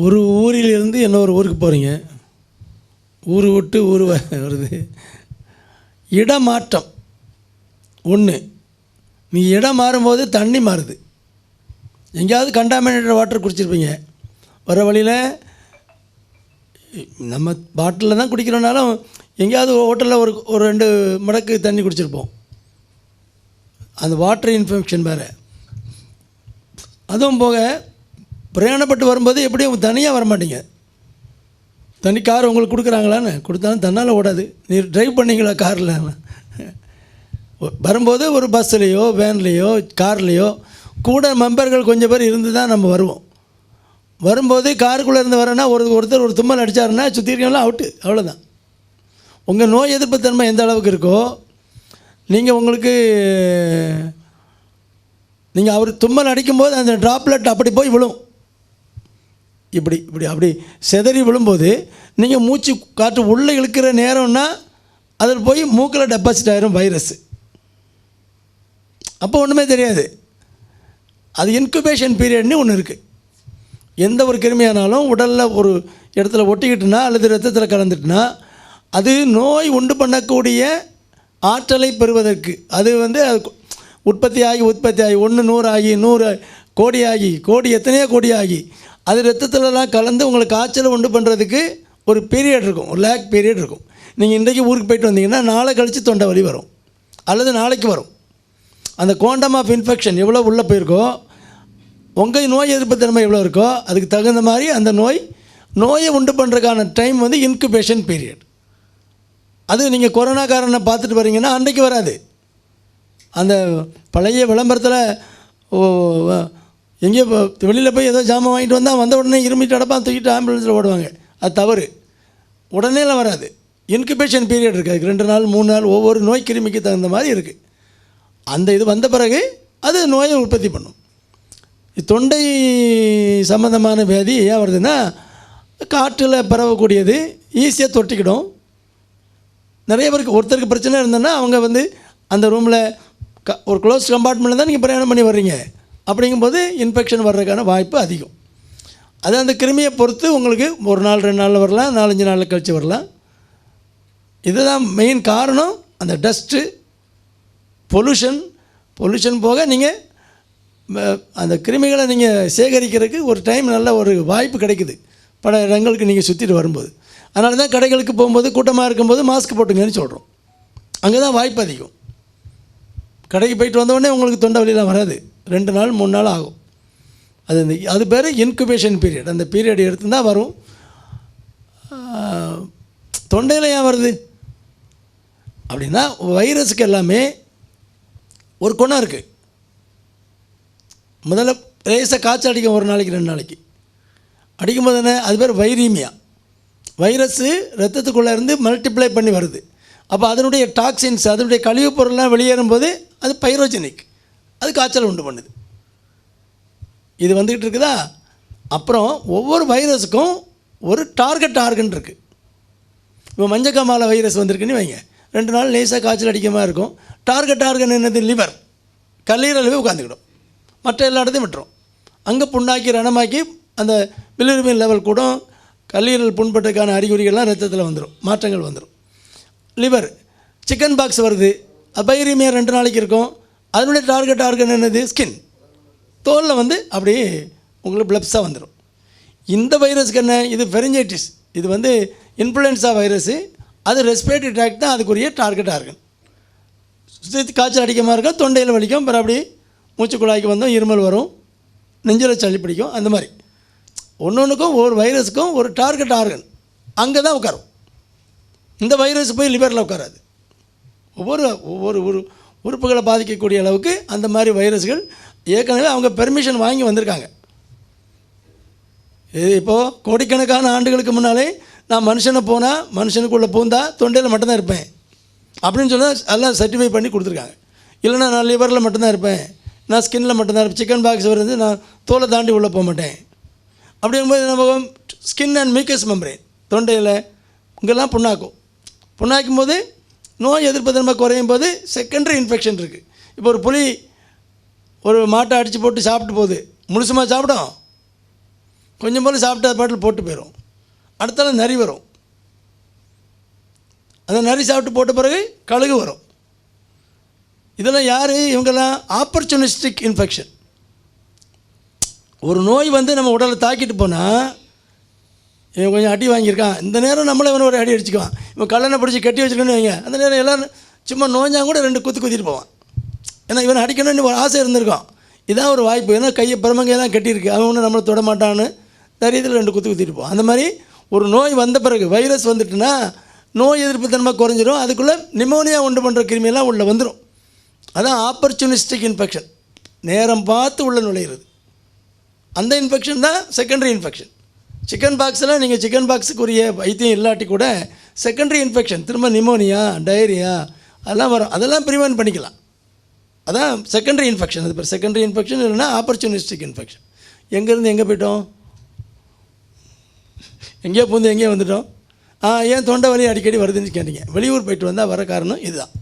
ஒரு ஊரிலிருந்து இன்னொரு ஊருக்கு போகிறீங்க ஊர் விட்டு ஊர் வருது. இடமாற்றம். ஒன்று நீ இடம் மாறும்போது தண்ணி மாறுது. எங்கேயாவது கண்டாமினேட்டட் வாட்டர் குடிச்சிருப்பீங்க. வர வழியில் நம்ம பாட்டிலில் தான் குடிக்கிறோனாலும் எங்கேயாவது ஹோட்டலில் ஒரு ஒரு ரெண்டு மடக்கு தண்ணி குடிச்சிருப்போம். அந்த வாட்டர் இன்ஃபெக்ஷன் வேறு. அதுவும் போக பிரயாணப்பட்டு வரும்போது எப்படியும் தனியாக வர மாட்டீங்க தனி கார் உங்களுக்கு கொடுக்குறாங்களான்னு? கொடுத்தாலும் தன்னால் ஓடாது. நீ ட்ரைவ் பண்ணீங்களா காரில்? வரும்போது ஒரு பஸ்ஸுலேயோ வேன்லேயோ கார்லேயோ கூட மெம்பர்கள் கொஞ்சம் பேர் இருந்து தான் நம்ம வருவோம். வரும்போது காருக்குள்ளே இருந்து வரேன்னா ஒரு ஒருத்தர் ஒரு தும்மல் அடித்தாருன்னா சுற்றி இருக்கவங்களாம் அவுட்டு அவ்வளோதான் உங்கள் நோய் எதிர்ப்பு தன்மை எந்த அளவுக்கு இருக்கோ நீங்கள் உங்களுக்கு நீங்கள் அவர் தும்மல் அடிக்கும்போது அந்த ட்ராப்லெட் அப்படி போய் விழும். இப்படி இப்படி அப்படி செதறி விழும்போது நீங்கள் மூச்சு காற்று உள்ளே இழுக்கிற நேரம்னா அதில் போய் மூக்கில் டெபாசிட் ஆகிரும் வைரஸ் அப்போ ஒன்றுமே தெரியாது. அது இன்குபேஷன் பீரியட்னு ஒன்று இருக்குது எந்த ஒரு கிருமியானாலும் உடலில் ஒரு இடத்துல ஒட்டிக்கிட்டுனா அல்லது ரத்தத்தில் கலந்துட்டுனா அது நோய் உண்டு பண்ணக்கூடிய ஆற்றலை பெறுவதற்கு. அது வந்து அது உற்பத்தி ஆகி உற்பத்தி ஆகி ஒன்று நூறு ஆகி நூறு கோடி ஆகி கோடி எத்தனையோ கோடி ஆகி அது ரத்தத்துலலாம் கலந்து உங்களுக்கு காய்ச்சலை உண்டு பண்ணுறதுக்கு ஒரு பீரியட் இருக்கும். ஒரு லேக் பீரியட் இருக்கும். நீங்கள் இன்றைக்கி ஊருக்கு போயிட்டு வந்தீங்கன்னா நாளை கழித்து தொண்டை வலி வரும். அல்லது நாளைக்கு வரும். அந்த குவாண்டம் ஆஃப் இன்ஃபெக்ஷன் எவ்வளோ உள்ளே போயிருக்கோ உங்கள் நோய் எதிர்ப்பு தன்மை எவ்வளோ இருக்கோ அதுக்கு தகுந்த மாதிரி அந்த நோய் நோயை உண்டு பண்ணுறதுக்கான டைம் வந்து இன்குபேஷன் பீரியட் அது நீங்கள் கொரோனா காரனை பார்த்துட்டு வரீங்கன்னா அன்றைக்கு வராது. அந்த பழைய விளம்பரத்தில் எங்கேயோ வெளியில் போய் ஏதோ ஜாமான் வாங்கிட்டு வந்தால் வந்த உடனே இருமிட்டு அடப்பான் தூக்கிட்டு ஆம்புலன்ஸில் ஓடுவாங்க. அது தவறு. உடனேலாம் வராது. இன்குபேஷன் பீரியட் இருக்குது அதுக்கு ரெண்டு நாள் மூணு நாள் ஒவ்வொரு நோய் கிருமிக்கு தகுந்த மாதிரி இருக்குது அந்த இது வந்த பிறகு அது நோயை உற்பத்தி பண்ணும். தொண்டை சம்மந்தமான வியாதி ஏன் வருதுன்னா காற்றில் பரவக்கூடியது ஈஸியாக தொட்டிக்கிடும். நிறைய பேருக்கு ஒருத்தருக்கு பிரச்சனை இருந்ததுன்னா அவங்க வந்து அந்த ரூமில் க ஒரு க்ளோஸ் கம்பார்ட்மெண்ட்டில் தான் நீங்கள் பிரயாணம் பண்ணி வர்றீங்க. அப்படிங்கும்போது இன்ஃபெக்ஷன் வர்றதுக்கான வாய்ப்பு அதிகம். அது அந்த கிருமியை பொறுத்து உங்களுக்கு ஒரு நாள் ரெண்டு நாளில் வரலாம் நாலஞ்சு நாளில் கழித்து வரலாம். இதுதான் மெயின் காரணம். அந்த டஸ்ட்டு பொல்யூஷன் பொல்யூஷன் போக நீங்கள் அந்த கிருமிகளை நீங்கள் சேகரிக்கிறதுக்கு ஒரு டைம் நல்ல ஒரு வாய்ப்பு கிடைக்குது. பல இடங்களுக்கு நீங்கள் சுற்றிட்டு வரும்போது. அதனால தான் கடைகளுக்கு போகும்போது கூட்டமாக இருக்கும்போது மாஸ்க் போட்டுங்கன்னு சொல்கிறோம் அங்கே தான் வாய்ப்பு அதிகம். கடைக்கு போயிட்டு வந்தவொடனே உங்களுக்கு தொண்டை வலிலாம் வராது. ரெண்டு நாள் மூணு நாள் ஆகும். அது இந்த அது பேர் இன்குபேஷன் பீரியட் அந்த பீரியட் எடுத்து தான் வரும் தொண்டையில் ஏன் வருது? அப்படின்னா வைரஸுக்கு எல்லாமே ஒரு குணம் இருக்குது முதல்ல லேசாக காய்ச்சல் அடிக்கும் ஒரு நாளைக்கு ரெண்டு நாளைக்கு. அடிக்கும்போது என்ன? அது பேர் வைரீமியா வைரஸ்ஸு ரத்தத்துக்குள்ளே இருந்து மல்டிப்ளை பண்ணி வருது. அப்போ அதனுடைய டாக்ஸின்ஸ் அதனுடைய கழிவுப் பொருள்லாம் வெளியேறும்போது அது பைரோஜெனிக். அது காய்ச்சல் உண்டு பண்ணுது. இது வந்துக்கிட்டு இருக்குதா? அப்புறம் ஒவ்வொரு வைரஸுக்கும் ஒரு டார்கெட் ஆர்கன் இருக்குது இப்போ மஞ்சக்காமால வைரஸ் வந்திருக்குன்னு வைங்க. ரெண்டு நாள் லேசாக காய்ச்சல் அடிக்கமாக இருக்கும். டார்கெட் ஆர்கன் என்னது? லிவர். கல்லீரலவே உட்காந்துக்கிடும் மற்ற எல்லா இடத்தையும் விட்டுரும். அங்கே புண்ணாக்கி ரணமாக்கி அந்த பிலிருபின் லெவல் கூட கல்லீரல் புண்பட்டுக்கான அறிகுறிகள்லாம் ரத்தத்தில் வந்துடும் மாற்றங்கள் வந்துடும் லிவர். சிக்கன் பாக்ஸ் வருது. பைரீமியா ரெண்டு நாளைக்கு இருக்கும். அதனுடைய டார்கெட் ஆர்கன் என்னது? ஸ்கின் தோலில் வந்து அப்படியே உங்களுக்கு பிளப்ஸாக வந்துடும் இந்த வைரஸ்க்கு என்ன? இது ஃபெரிஞ்சைட்டிஸ் இது வந்து இன்ஃப்ளூயன்ஸா வைரஸு அது ரெஸ்பிரேட்டரி ட்ராக்ட் தான் அதுக்குரிய டார்கெட் ஆர்கன் சுற்றி காய்ச்சல் அடிக்கமாக இருக்கும் தொண்டையில் வலிக்கும். அப்புறம் அப்படி மூச்சு குழாய்க்கு வந்தோம். இருமல் வரும். நெஞ்சில் சளி பிடிக்கும். அந்த மாதிரி. ஒன்று ஒன்றுக்கும் ஒரு வைரஸுக்கும் ஒரு டார்கெட் ஆர்கன் அங்கே தான் உட்காரும். இந்த வைரஸ் போய் லிவரில் உட்காராது. ஒவ்வொரு ஒவ்வொரு உரு உறுப்புகளை பாதிக்கக்கூடிய அளவுக்கு அந்த மாதிரி வைரஸ்கள் ஏற்கனவே அவங்க பெர்மிஷன் வாங்கி வந்திருக்காங்க. இது இப்போது கோடிக்கணக்கான ஆண்டுகளுக்கு முன்னாலே நான் மனுஷனை போனால் மனுஷனுக்குள்ளே பூந்தா தொண்டையில் மட்டும்தான் இருப்பேன். அப்படின்னு சொன்னால் எல்லாம் சர்டிஃபை பண்ணி கொடுத்துருக்காங்க. இல்லைனா நான் லிவரில் மட்டும்தான் இருப்பேன். நான் ஸ்கின்னில் மட்டும்தான் இருப்பேன். சிக்கன் பாக்ஸ் வருது நான் தோலை தாண்டி உள்ளே போக மாட்டேன். அப்படிங்கும்போது நம்ம ஸ்கின் அண்ட் மீக்கஸ் மெம்பரேன் தொண்டையில் இங்கெல்லாம் புண்ணாக்கும். புண்ணாக்கும் போது நோய் எதிர்ப்பு தன்மை குறையும் போது செகண்டரி இன்ஃபெக்ஷன் இருக்குது இப்போ ஒரு புளி ஒரு மாட்டை அடித்து போட்டு சாப்பிட்டு போகுது. முழுசுமாக சாப்பிடும்? கொஞ்சம் போல சாப்பிட்டு அது பாட்டில் போட்டு போயிடும் அடுத்தால நரி வரும். அந்த நரி சாப்பிட்டு போட்ட பிறகு கழுகு வரும். இதெல்லாம் யார்? இவங்கெல்லாம் ஆப்பர்ச்சுனிஸ்டிக் இன்ஃபெக்ஷன் ஒரு நோய் வந்து நம்ம உடலை தாக்கிட்டு போனால் இவன் கொஞ்சம் அடி வாங்கியிருக்கான். இந்த நேரம் நம்மளே இவனை ஒரு அடி அடிச்சுக்குவான். இவன் கல்லணை பிடிச்சி கட்டி வச்சுக்கணும்னு வைங்க. அந்த நேரம் எல்லோரும் சும்மா நோஞ்சா கூட ரெண்டு குத்து குத்திட்டு போவான். ஏன்னா இவனை அடிக்கணும்னு ஒரு ஆசை இருந்திருக்கும். இதான் ஒரு வாய்ப்பு. ஏன்னா கையை பெருமங்கையெல்லாம் கட்டியிருக்கு. அவன் ஒன்றும் நம்மளை தொட மாட்டான்னு தைரியத்தில் ரெண்டு குத்து குத்திட்டு போவான். அந்த மாதிரி ஒரு நோய் வந்த பிறகு வைரஸ் வந்துட்டுனா நோய் எதிர்ப்பு தன்மை குறைஞ்சிரும். அதுக்குள்ளே நிமோனியா உண்டு பண்ணுற கிருமியெல்லாம் உள்ளே வந்துடும் அதான் ஆப்பர்ச்சுனிஸ்டிக் இன்ஃபெக்ஷன் நேரம் பார்த்து உள்ளே நுழையிறது. அந்த இன்ஃபெக்ஷன் தான் செகண்டரி இன்ஃபெக்ஷன் சிக்கன் பாக்ஸில் நீங்கள் சிக்கன் பாக்ஸுக்குரிய வைத்தியம் இல்லாட்டி கூட செகண்டரி இன்ஃபெக்ஷன் திரும்ப நிமோனியா டயரியா அதெல்லாம் வரும். அதெல்லாம் ப்ரிவென்ட் பண்ணிக்கலாம். அதான் செகண்டரி இன்ஃபெக்ஷன் அது பேர் செகண்டரி இன்ஃபெக்ஷன் இல்லைன்னா ஆப்பர்ச்சுனிஸ்டிக் இன்ஃபெக்ஷன் எங்கேருந்து எங்கே போயிட்டோம்? எங்கேயோ பூந்து எங்கேயோ வந்துட்டோம். ஆ ஏன் தொண்டை வலி அடிக்கடி வருதுன்னு கேட்டீங்க. வெளியூர் போயிட்டு வந்தால் வர காரணம் இதுதான்.